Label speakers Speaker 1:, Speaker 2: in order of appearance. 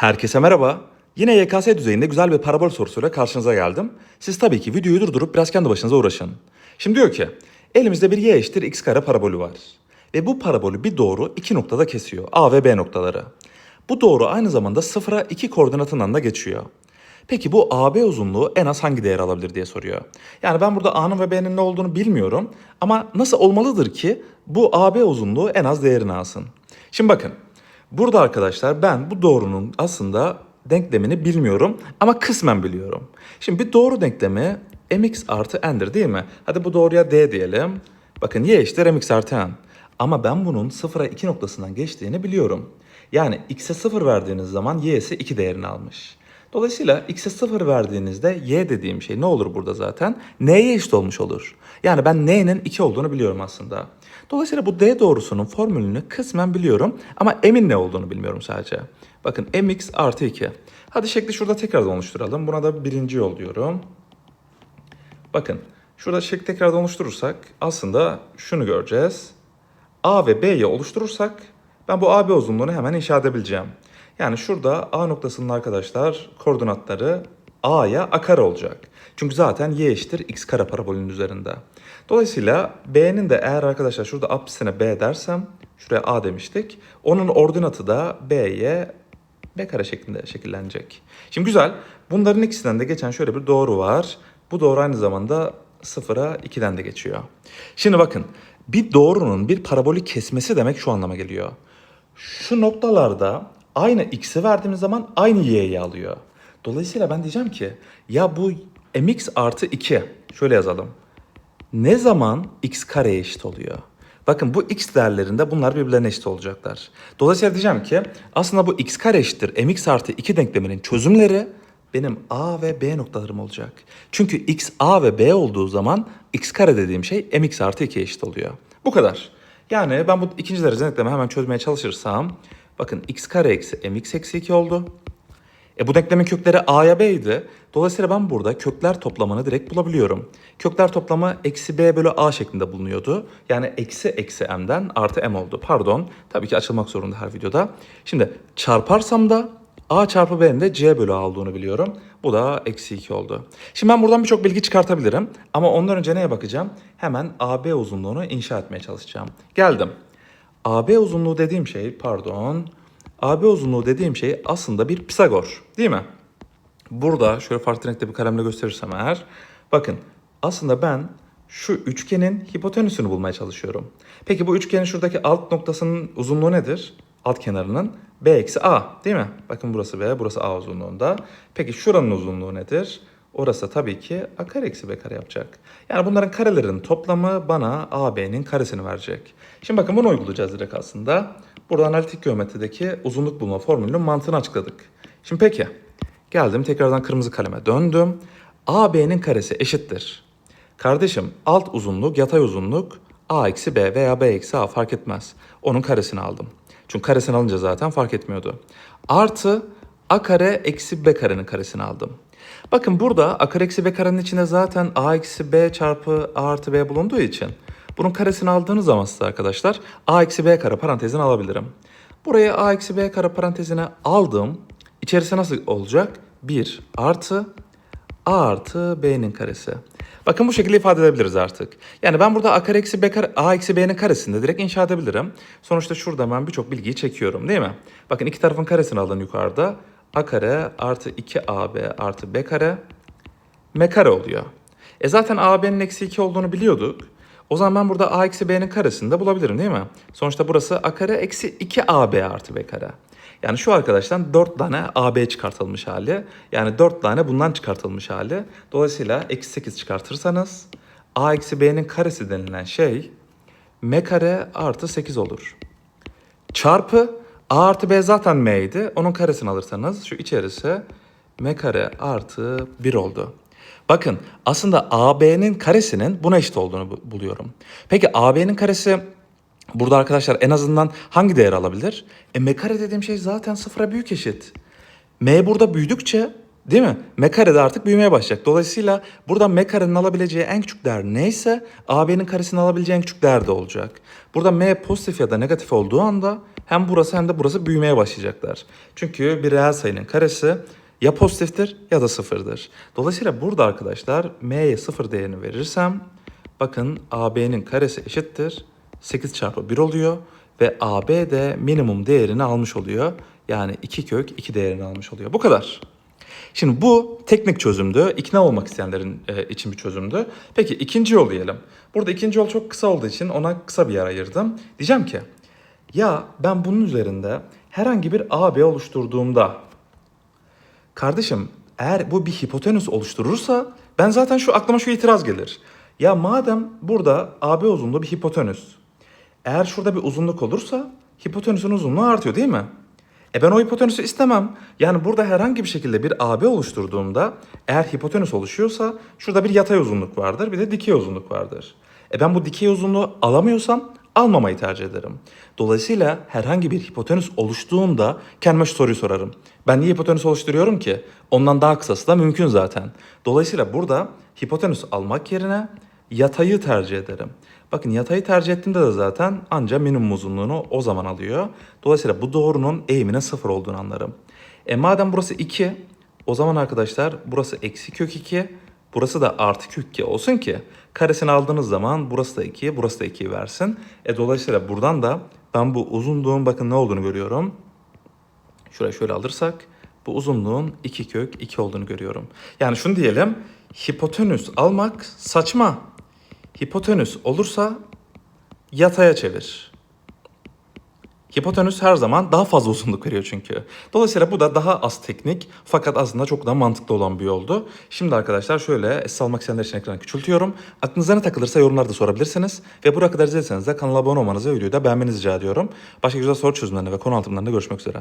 Speaker 1: Herkese merhaba. Yine YKS düzeyinde güzel bir parabol sorusuyla karşınıza geldim. Siz tabii ki videoyu durdurup biraz kendi başınıza uğraşın. Şimdi diyor ki, elimizde bir y eşittir x kare parabolü var. Ve bu parabolü bir doğru iki noktada kesiyor. A ve B noktaları. Bu doğru aynı zamanda sıfıra iki koordinatından da geçiyor. Peki bu AB uzunluğu en az hangi değer alabilir diye soruyor. Yani ben burada A'nın ve B'nin ne olduğunu bilmiyorum ama nasıl olmalıdır ki bu AB uzunluğu en az değerini alsın. Şimdi bakın burada arkadaşlar ben bu doğrunun aslında denklemini bilmiyorum ama kısmen biliyorum. Şimdi bir doğru denklemi mx artı n'dir değil mi? Hadi bu doğruya d diyelim. Bakın y eşittir mx artı n. Ama ben bunun sıfıra 2 noktasından geçtiğini biliyorum. Yani x'e 0 verdiğiniz zaman y'si 2 değerini almış. Dolayısıyla x'e 0 verdiğinizde y dediğim şey ne olur burada zaten? n'ye eşit olmuş olur. Yani ben n'nin 2 olduğunu biliyorum aslında. Dolayısıyla bu d doğrusunun formülünü kısmen biliyorum ama emin ne olduğunu bilmiyorum sadece. Bakın mx artı 2. Hadi şekli şurada tekrardan oluşturalım. Buna da birinci yol diyorum. Bakın şurada şekli tekrardan oluşturursak aslında şunu göreceğiz. A ve B'yi oluşturursak ben bu AB uzunluğunu hemen inşa edebileceğim. Yani şurada A noktasının arkadaşlar koordinatları A'ya a kare olacak. Çünkü zaten y eşittir x kare parabolünün üzerinde. Dolayısıyla B'nin de eğer arkadaşlar şurada apsisine B dersem şuraya A demiştik. Onun ordinatı da B'ye B kare şeklinde şekillenecek. Şimdi güzel. Bunların ikisinden de geçen şöyle bir doğru var. Bu doğru aynı zamanda sıfıra 2'den de geçiyor. Şimdi bakın bir doğrunun bir parabolü kesmesi demek şu anlama geliyor. Şu noktalarda aynı x'i verdiğimiz zaman aynı y'yi alıyor. Dolayısıyla ben diyeceğim ki ya bu mx artı 2 şöyle yazalım. Ne zaman x kareye eşit oluyor? Bakın bu x değerlerinde bunlar birbirlerine eşit olacaklar. Dolayısıyla diyeceğim ki aslında bu x kare eşittir mx artı 2 denkleminin çözümleri benim a ve b noktalarım olacak. Çünkü x a ve b olduğu zaman x kare dediğim şey mx artı 2 eşit oluyor. Bu kadar. Yani ben bu ikinci derece denklemi hemen çözmeye çalışırsam bakın x kare eksi mx eksi 2 oldu. E bu denklemin kökleri a'ya b'ydi. Dolayısıyla ben burada kökler toplamını direkt bulabiliyorum. Kökler toplamı eksi b bölü a şeklinde bulunuyordu. Yani eksi eksi m'den artı m oldu. Pardon. Tabii ki açılmak zorunda her videoda. Şimdi çarparsam da a çarpı b'nin de c bölü a olduğunu biliyorum. Bu da eksi 2 oldu. Şimdi ben buradan birçok bilgi çıkartabilirim. Ama ondan önce neye bakacağım? Hemen AB uzunluğunu inşa etmeye çalışacağım. Geldim. AB uzunluğu dediğim şey pardon. AB uzunluğu dediğim şey aslında bir Pisagor değil mi? Burada şöyle farklı renkte bir kalemle gösterirsem eğer. Bakın aslında ben şu üçgenin hipotenüsünü bulmaya çalışıyorum. Peki bu üçgenin şuradaki alt noktasının uzunluğu nedir? Alt kenarının b eksi a değil mi? Bakın burası b, burası a uzunluğunda. Peki şuranın uzunluğu nedir? Orası tabii ki a kare eksi b kare yapacak. Yani bunların karelerin toplamı bana AB'nin karesini verecek. Şimdi bakın bunu uygulayacağız direkt aslında. Burada analitik geometrideki uzunluk bulma formülünün mantığını açıkladık. Şimdi peki geldim tekrardan kırmızı kaleme döndüm. AB'nin karesi eşittir. Kardeşim alt uzunluk yatay uzunluk a eksi b veya b eksi a fark etmez. Onun karesini aldım. Çünkü karesini alınca zaten fark etmiyordu. Artı a kare eksi b karenin karesini aldım. Bakın burada a kare eksi b karenin içinde zaten a eksi b çarpı a artı b bulunduğu için bunun karesini aldığınız zaman size arkadaşlar a eksi b kare parantezini alabilirim. Buraya a eksi b kare parantezine aldım. İçerisi nasıl olacak? 1 artı a artı b'nin karesi. Bakın bu şekilde ifade edebiliriz artık. Yani ben burada a kare eksi b kare, a eksi b'nin karesini de direkt inşa edebilirim. Sonuçta şurada ben birçok bilgiyi çekiyorum değil mi? Bakın iki tarafın karesini alın yukarıda. A kare artı 2ab artı b kare m kare oluyor. E zaten AB'nin eksi 2 olduğunu biliyorduk. O zaman ben burada a eksi b'nin karesini de bulabilirim değil mi? Sonuçta burası a kare eksi 2ab artı b kare. Yani şu arkadaştan 4 tane AB çıkartılmış hali. Yani 4 tane bundan çıkartılmış hali. Dolayısıyla eksi 8 çıkartırsanız A eksi B'nin karesi denilen şey M kare artı 8 olur. Çarpı A artı B zaten M'ydi. Onun karesini alırsanız şu içerisi M kare artı 1 oldu. Bakın aslında AB'nin karesinin buna eşit olduğunu bu- buluyorum. Peki AB'nin karesi Burada arkadaşlar en azından hangi değer alabilir? E m kare dediğim şey zaten sıfıra büyük eşit. M burada büyüdükçe değil mi? M kare de artık büyümeye başlayacak. Dolayısıyla burada M karenin alabileceği en küçük değer neyse AB'nin karesinin alabileceği en küçük değer de olacak. Burada M pozitif ya da negatif olduğu anda hem burası hem de burası büyümeye başlayacaklar. Çünkü bir reel sayının karesi ya pozitiftir ya da sıfırdır. Dolayısıyla burada arkadaşlar m'ye sıfır değerini verirsem bakın AB'nin karesi eşittir 8 çarpı 1 oluyor ve AB de minimum değerini almış oluyor. Yani 2 kök 2 değerini almış oluyor. Bu kadar. Şimdi bu teknik çözümdü. İkna olmak isteyenlerin e, için bir çözümdü. Peki ikinci yol diyelim. Burada ikinci yol çok kısa olduğu için ona kısa bir yer ayırdım. Diyeceğim ki ya ben bunun üzerinde herhangi bir AB oluşturduğumda kardeşim eğer bu bir hipotenüs oluşturursa ben zaten şu aklıma şu itiraz gelir. Ya madem burada AB uzunluğu bir hipotenüs. Eğer şurada bir uzunluk olursa hipotenüsün uzunluğu artıyor değil mi? E ben o hipotenüsü istemem. Yani burada herhangi bir şekilde bir AB oluşturduğumda eğer hipotenüs oluşuyorsa şurada bir yatay uzunluk vardır bir de dikey uzunluk vardır. E ben bu dikey uzunluğu alamıyorsam almamayı tercih ederim. Dolayısıyla herhangi bir hipotenüs oluştuğunda kendime şu soruyu sorarım. Ben niye hipotenüs oluşturuyorum ki? Ondan daha kısası da mümkün zaten. Dolayısıyla burada hipotenüs almak yerine yatayı tercih ederim. Bakın yatayı tercih ettiğimde de zaten anca minimum uzunluğunu o zaman alıyor. Dolayısıyla bu doğrunun eğimine sıfır olduğunu anlarım. E madem burası 2 o zaman arkadaşlar burası eksi kök 2 burası da artı kök 2 olsun ki karesini aldığınız zaman burası da 2 burası da 2 versin. E dolayısıyla buradan da ben bu uzunluğun bakın ne olduğunu görüyorum. Şuraya şöyle alırsak bu uzunluğun 2 kök 2 olduğunu görüyorum. Yani şunu diyelim hipotenüs almak saçma. Hipotenüs olursa yataya çevir. Hipotenüs her zaman daha fazla uzunluk veriyor çünkü. Dolayısıyla bu da daha az teknik fakat aslında çok daha mantıklı olan bir yoldu. Şimdi arkadaşlar şöyle esas almak isteyenler için ekranı küçültüyorum. Aklınıza ne takılırsa yorumlarda sorabilirsiniz. Ve buraya kadar izlediyseniz de kanala abone olmanızı ve videoyu da beğenmenizi rica ediyorum. Başka güzel soru çözümlerinde ve konu anlatımlarında görüşmek üzere.